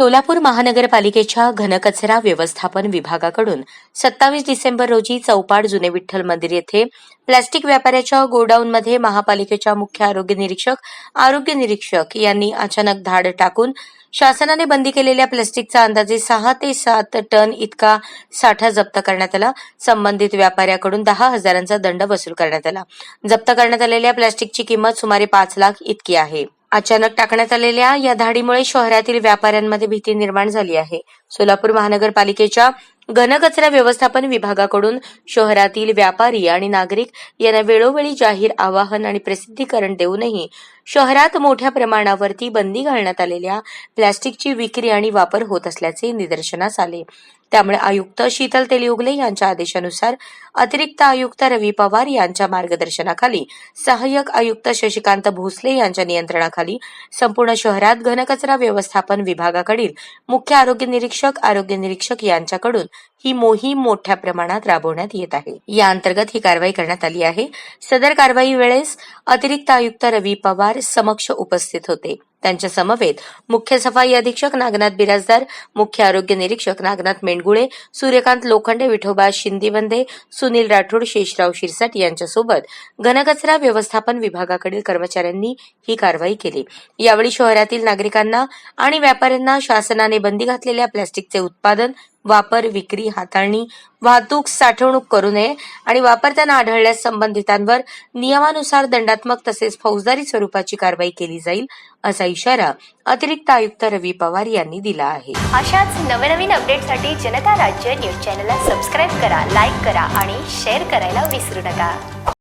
सोलापूर महानगरपालिकेच्या घनकचरा व्यवस्थापन विभागाकडून सत्तावीस डिसेंबर रोजी चौपाड जुने विठ्ठल मंदिर येथे प्लॅस्टिक व्यापाऱ्याच्या गोडाऊनमध्ये महापालिकेच्या मुख्य आरोग्य निरीक्षक आरोग्य निरीक्षक यांनी अचानक धाड टाकून शासनाने बंदी केलेल्या प्लॅस्टिकचा अंदाजे सहा ते सात टन इतका साठा जप्त करण्यात आला. संबंधित व्यापाऱ्याकडून दहा हजारांचा दंड वसूल करण्यात आला. जप्त करण्यात आलेल्या प्लास्टिकची किंमत सुमारे पाच लाख इतकी आहे. अचानक टाकण्यात आलेल्या या धाडीमुळे शहरातील व्यापाऱ्यांमध्ये भीती निर्माण झाली आहे. सोलापूर महानगरपालिकेच्या घनकचरा व्यवस्थापन विभागाकडून शहरातील व्यापारी आणि नागरिक यांना वेळोवेळी जाहीर आवाहन आणि प्रसिद्धीकरण देऊनही शहरात मोठ्या प्रमाणावरती बंदी घालण्यात आलेल्या प्लॅस्टिकची विक्री आणि वापर होत असल्याचे निदर्शनास आले. त्यामुळे आयुक्त शीतल तेलिउगले यांच्या आदेशानुसार अतिरिक्त आयुक्त रवी पवार यांच्या मार्गदर्शनाखाली सहाय्यक आयुक्त शशिकांत भोसले यांच्या नियंत्रणाखाली संपूर्ण शहरात घनकचरा व्यवस्थापन विभागाकडील मुख्य आरोग्य निरीक्षक आरोग्य निरीक्षक यांच्याकडून ही मोहीम मोठ्या प्रमाणात राबवण्यात येत आहे. या अंतर्गत ही कारवाई करण्यात आली आहे. सदर कारवाई वेळेस अतिरिक्त आयुक्त रवी पवार समक्ष उपस्थित होते. त्यांच्या समवेत मुख्य सफाई अधीक्षक नागनाथ बिराजदार मुख्य आरोग्य निरीक्षक नागनाथ मेंडगुळे सूर्यकांत लोखंडे विठोबा शिंदेवंदे सुनील राठोड शेषराव शिरसाट यांच्यासोबत घनकचरा व्यवस्थापन विभागाकडील कर्मचाऱ्यांनी ही कारवाई केली. यावेळी शहरातील नागरिकांना आणि व्यापाऱ्यांना शासनाने बंदी घातलेल्या प्लॅस्टिकचे उत्पादन वापर विक्री हाताळणी वाहतूक साठवणूक करू नये आणि वापरताना आढळल्यास संबंधितांवर नियमानुसार दंडात्मक तसेच फौजदारी स्वरूपाची कारवाई केली जाईल असा इशारा अतिरिक्त आयुक्त रवी पवार यांनी दिला आहे. अशाच नवनवीन अपडेटसाठी जनता राज्य न्यूज चॅनलला सबस्क्राईब करा लाईक करा आणि शेअर करायला विसरू नका.